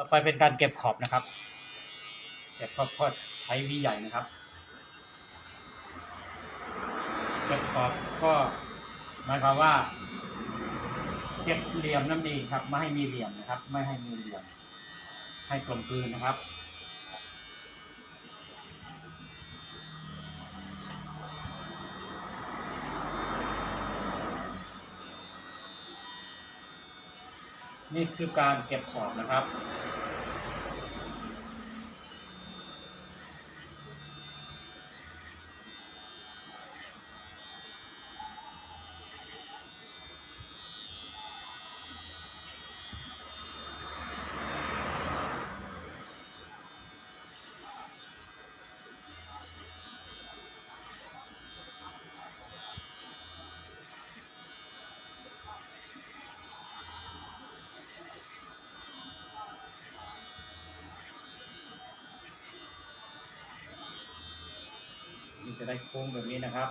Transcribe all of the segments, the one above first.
ต่อไปเป็นการเก็บขอบนะครับ เก็บขอบก็ใช้วีใหญ่นะครับ เก็บขอบก็หมายความว่า เก็บเหลี่ยมนั่นเองครับ ไม่ให้มีเหลี่ยมนะครับ ไม่ให้มีเหลี่ยม ให้กลมกลืนนะครับ นี่คือการเก็บขอบนะครับ ได้โค้งแบบนี้นะครับ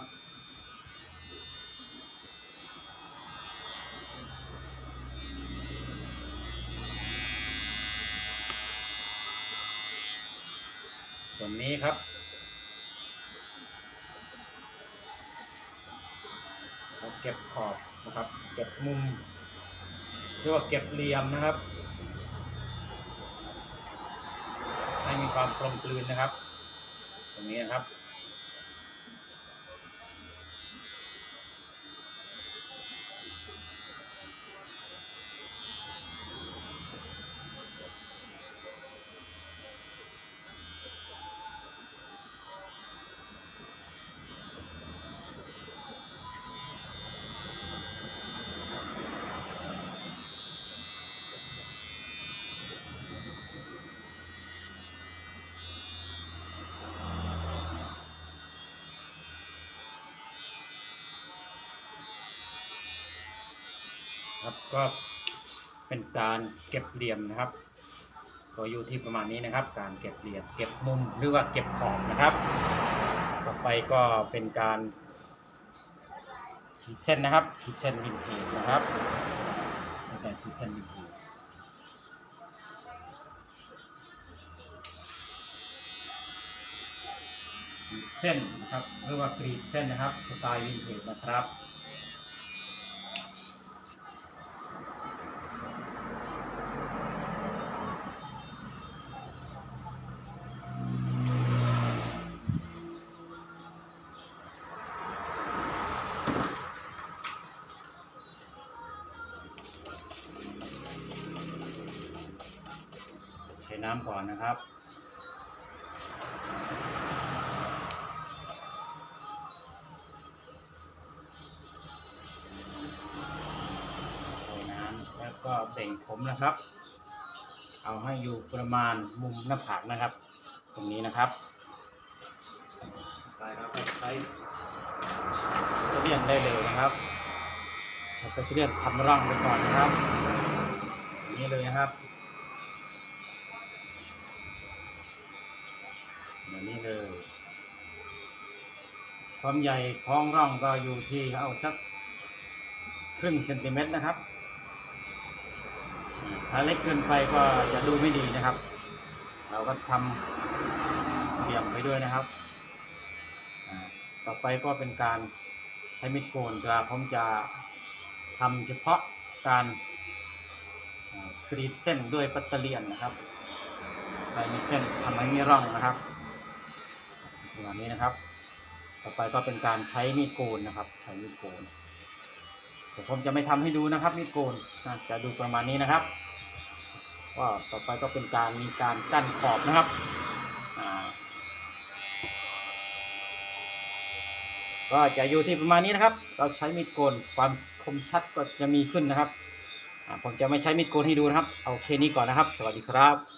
ส่วนนี้ครับเราเก็บขอบนะครับ เก็บมุมเรียกว่าเก็บเหลี่ยมนะครับ ให้มีความกลมกลืนนะครับ ตรงนี้นะครับ ครับ ก็เป็นการเก็บเหลี่ยมนะครับก็อยู่ที่ประมาณนี้นะครับ การเก็บเหลี่ยม เก็บมุมหรือว่าเก็บขอบนะครับ ต่อไปก็เป็นการขีดเส้นนะครับขีดเส้นวินเทจนะครับเป็นการขีดเส้นวินเทจเส้นนะครับหรือว่ากรีดเส้นนะครับสไตล์วินเทจนะครับ น้ำก่อนนะครับ ใส่น้ำแล้วก็เบ่งผมนะครับ เอาให้อยู่ประมาณมุมหน้าผากนะครับ ตรงนี้นะครับไปครับใช้ตะเลียนได้เลยนะครับใช้ตะเลียนทำร่องไปก่อนนะครับ นี้เลยนะครับ แบบนี้เลย ความใหญ่ของร่องก็อยู่ที่เอาสักครึ่งเซนติเมตรนะครับ ถ้าเล็กเกินไปก็จะดูไม่ดีนะครับ เราก็ทำเหลี่ยมไปด้วยนะครับ ต่อไปก็เป็นการใช้มิดโกนจะผมจะทำเฉพาะการกรีดเส้นด้วยปัตเตอร์เลียนนะครับไปมีเส้นทำให้มีร่องนะครับ ประมาณนี้นะครับ ต่อไปก็เป็นการใช้มีดโกนนะครับ ใช้มีดโกนแต่ผมจะไม่ทำให้ดูนะครับ มีดโกนนะจะดูประมาณนี้นะครับก็ต่อไปก็เป็นการมีการกั้นขอบนะครับก็จะอยู่ที่ประมาณนี้นะครับ เราใช้มีดโกนความคมชัดก็จะมีขึ้นนะครับผมจะไม่ใช้มีดโกนให้ดูนะครับ เอาแค่นี้ก่อนนะครับ สวัสดีครับ